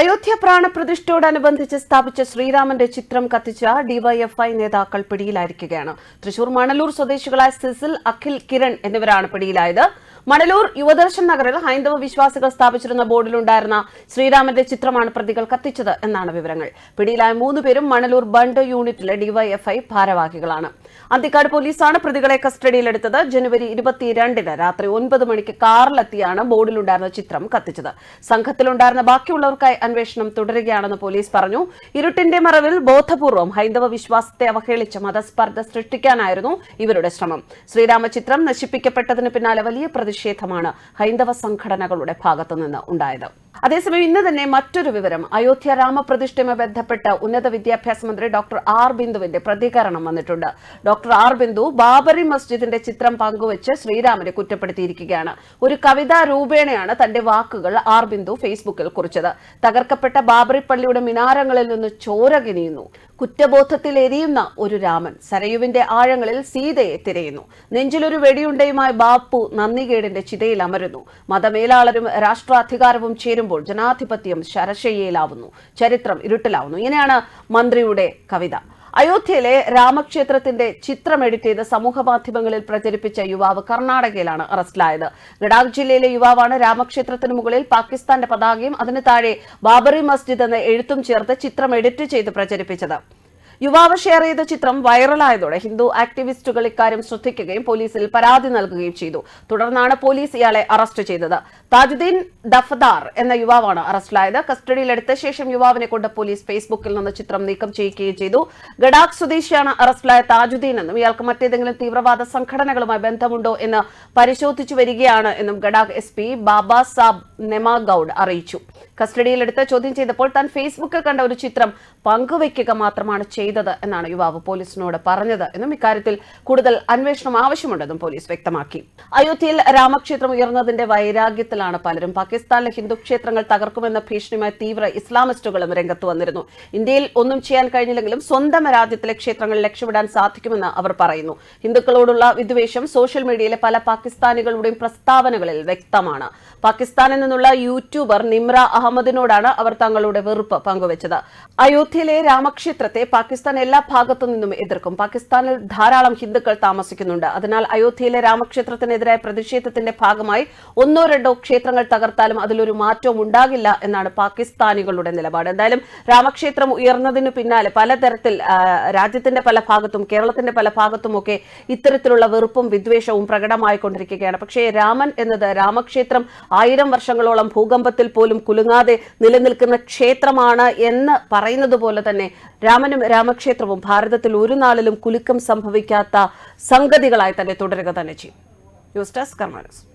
അയോധ്യ പ്രാണപ്രതിഷ്ഠയോടനുബന്ധിച്ച് സ്ഥാപിച്ച ശ്രീരാമന്റെ ചിത്രം കത്തിച്ച ഡിവൈഎഫ്ഐ നേതാക്കൾ പിടിയിലായിരിക്കുകയാണ്. തൃശൂർ മണലൂർ സ്വദേശികളായ സിസിൽ അഖിൽ കിരൺ എന്നിവരാണ് പിടിയിലായത്. മണലൂർ യുവദർശൻ നഗറിൽ ഹൈന്ദവ വിശ്വാസികൾ സ്ഥാപിച്ചിരുന്ന ബോർഡിലുണ്ടായിരുന്ന ശ്രീരാമന്റെ ചിത്രമാണ് പ്രതികൾ കത്തിച്ചത് എന്നാണ് വിവരങ്ങൾ. പിടിയിലായ മൂന്നുപേരും മണലൂർ ബണ്ട് യൂണിറ്റിലെ ഡിവൈഎഫ്ഐ ഭാരവാഹികളാണ്. അന്തിക്കാട് പോലീസാണ് പ്രതികളെ കസ്റ്റഡിയിലെടുത്തത്. ജനുവരി ഇരുപത്തിരണ്ടിന് രാത്രി ഒൻപത് മണിക്ക് കാറിലെത്തിയാണ് ബോർഡിലുണ്ടായിരുന്ന ചിത്രം കത്തിച്ചത്. സംഘത്തിലുണ്ടായിരുന്ന ബാക്കിയുള്ളവർക്കായി അന്വേഷണം തുടരുകയാണെന്ന് പോലീസ് പറഞ്ഞു. ഇരുട്ടിന്റെ മറവിൽ ബോധപൂർവം ഹൈന്ദവ വിശ്വാസത്തെ അവഹേളിച്ച് മതസ്പർദ്ധ സൃഷ്ടിക്കാനായിരുന്നു ഇവരുടെ ശ്രമം. ശ്രീരാമചിത്രം നശിപ്പിക്കപ്പെട്ടതിന് പിന്നാലെ വലിയ പ്രതിഷേധമാണ് ഹൈന്ദവ സംഘടനകളുടെ ഭാഗത്തുനിന്ന് ഉണ്ടായത്. അതേസമയം ഇന്ന് തന്നെ മറ്റൊരു വിവരം. അയോധ്യ രാമപ്രതിഷ്ഠയുമായി ബന്ധപ്പെട്ട് ഉന്നത വിദ്യാഭ്യാസ മന്ത്രി ഡോക്ടർ ആർ ബിന്ദുവിന്റെ പ്രതികരണം വന്നിട്ടുണ്ട്. ഡോക്ടർ ആർ ബിന്ദു ബാബറി മസ്ജിദിന്റെ ചിത്രം പങ്കുവച്ച് ശ്രീരാമനെ കുറ്റപ്പെടുത്തിയിരിക്കുകയാണ്. ഒരു കവിതാ രൂപേണയാണ് തന്റെ വാക്കുകൾ ആർ ബിന്ദു ഫേസ്ബുക്കിൽ കുറിച്ചത്. തകർക്കപ്പെട്ട ബാബറി പള്ളിയുടെ മിനാരങ്ങളിൽ നിന്ന് ചോര കിനിയുന്നു കുറ്റബോധത്തിൽ എരിയുന്ന ഒരു രാമൻ സരയുവിന്റെ ആഴങ്ങളിൽ സീതയെ തിരയുന്നു. നെഞ്ചിലൊരു വെടിയുണ്ടയുമായി ബാപ്പു നന്ദികേടിന്റെ ചിതയിൽ അമരുന്നു. മതമേലാളരും രാഷ്ട്രാധികാരവും ചേരുമ്പോൾ ജനാധിപത്യം ശരശയ്യയിലാവുന്നു ചരിത്രം ഇരുട്ടിലാവുന്നു. ഇങ്ങനെയാണ് മന്ത്രിയുടെ കവിത. അയോധ്യയിലെ രാമക്ഷേത്രത്തിന്റെ ചിത്രം എഡിറ്റ് ചെയ്ത് സമൂഹ മാധ്യമങ്ങളിൽ പ്രചരിപ്പിച്ച യുവാവ് കർണാടകയിലാണ് അറസ്റ്റിലായത്. ഗഡാക് ജില്ലയിലെ യുവാവാണ് രാമക്ഷേത്രത്തിന് മുകളിൽ പാകിസ്ഥാന്റെ പതാകയും അതിന് താഴെ ബാബറി മസ്ജിദ് എന്ന എഴുത്തും ചേർത്ത് ചിത്രം എഡിറ്റ് ചെയ്ത് പ്രചരിപ്പിച്ചത്. യുവാവ് ഷെയർ ചെയ്ത ചിത്രം വൈറലായതോടെ ഹിന്ദു ആക്ടിവിസ്റ്റുകൾ ഇക്കാര്യം ശ്രദ്ധിക്കുകയും പോലീസിൽ പരാതി നൽകുകയും ചെയ്തു. തുടർന്നാണ് പോലീസ് ഇയാളെ അറസ്റ്റ് ചെയ്തത്. താജുദ്ദീൻ ദഫദാർ എന്ന യുവാവാണ് അറസ്റ്റിലായത്. കസ്റ്റഡിയിലെടുത്ത ശേഷം യുവാവിനെ കൊണ്ട് പോലീസ് ഫേസ്ബുക്കിൽ നിന്ന് ചിത്രം നീക്കം ചെയ്യുകയും ചെയ്തു. ഗഡാഖ് സ്വദേശിയാണ് അറസ്റ്റിലായ താജുദ്ദീൻ എന്നും ഇയാൾക്ക് മറ്റേതെങ്കിലും തീവ്രവാദ സംഘടനകളുമായി ബന്ധമുണ്ടോ എന്ന് പരിശോധിച്ചു വരികയാണ് എന്നും ഗഡാഖ് എസ് പി ബാബ സാബ് നെമാഗൌഡ് അറിയിച്ചു. കസ്റ്റഡിയിലെടുത്ത് ചോദ്യം ചെയ്തപ്പോൾ താൻ ഫേസ്ബുക്കിൽ കണ്ട ഒരു ചിത്രം പങ്കുവയ്ക്കുക മാത്രമാണ് ചെയ്തത് എന്നാണ് യുവാവ് പോലീസിനോട് പറഞ്ഞത് എന്നും ഇക്കാര്യത്തിൽ കൂടുതൽ അന്വേഷണം ആവശ്യമുണ്ടെന്നും പോലീസ് വ്യക്തമാക്കി. അയോധ്യയിൽ രാമക്ഷേത്രം ഉയർന്നതിന്റെ വൈരാഗ്യത്തിലാണ് പലരും. പാകിസ്ഥാനിലെ ഹിന്ദു ക്ഷേത്രങ്ങൾ തകർക്കുമെന്ന ഭീഷണിയുമായി തീവ്ര ഇസ്ലാമിസ്റ്റുകളും രംഗത്ത് വന്നിരുന്നു. ഇന്ത്യയിൽ ഒന്നും ചെയ്യാൻ കഴിഞ്ഞില്ലെങ്കിലും സ്വന്തം രാജ്യത്തിലെ ക്ഷേത്രങ്ങൾ ലക്ഷ്യമിടാൻ സാധിക്കുമെന്ന് അവർ പറയുന്നു. ഹിന്ദുക്കളോടുള്ള വിദ്വേഷം സോഷ്യൽ മീഡിയയിലെ പല പാകിസ്ഥാനികളുടെയും പ്രസ്താവനകളിൽ വ്യക്തമാണ്. പാകിസ്ഥാനിൽ നിന്നുള്ള യൂട്യൂബർ നിമ്ര അഹമ്മദിനോടാണ് അവർ തങ്ങളുടെ വെറുപ്പ് പങ്കുവച്ചത്. അയോധ്യയിലെ രാമക്ഷേത്രത്തെ പാകിസ്ഥാൻ എല്ലാ ഭാഗത്തു നിന്നും എതിർക്കും. പാകിസ്ഥാനിൽ ധാരാളം ഹിന്ദുക്കൾ താമസിക്കുന്നുണ്ട്. അതിനാൽ അയോധ്യയിലെ രാമക്ഷേത്രത്തിനെതിരായ പ്രതിഷേധത്തിന്റെ ഭാഗമായി ഒന്നോ രണ്ടോ ക്ഷേത്രങ്ങൾ തകർത്താലും അതിലൊരു മാറ്റവും ഉണ്ടാകില്ല എന്നാണ് പാകിസ്ഥാനികളുടെ നിലപാട്. എന്തായാലും രാമക്ഷേത്രം ഉയർന്നതിനു പിന്നാലെ പലതരത്തിൽ രാജ്യത്തിന്റെ പല ഭാഗത്തും കേരളത്തിന്റെ പല ഭാഗത്തുമൊക്കെ ഇത്തരത്തിലുള്ള വെറുപ്പും വിദ്വേഷവും പ്രകടമായിക്കൊണ്ടിരിക്കുകയാണ്. പക്ഷേ രാമൻ എന്നത് രാമക്ഷേത്രം ആയിരം വർഷങ്ങളോളം ഭൂകമ്പത്തിൽ പോലും കുലുങ്ങാതെ നിലനിൽക്കുന്ന ക്ഷേത്രമാണ് എന്ന് പറയുന്നത് പോലെ തന്നെ രാമനും രാമക്ഷേത്രവും ഭാരതത്തിൽ ഒരു നാളിലും കുലുക്കം സംഭവിക്കാത്ത സംഗതികളായി തന്നെ തുടരുക തന്നെ ചെയ്യും. News desk കർമാനസ്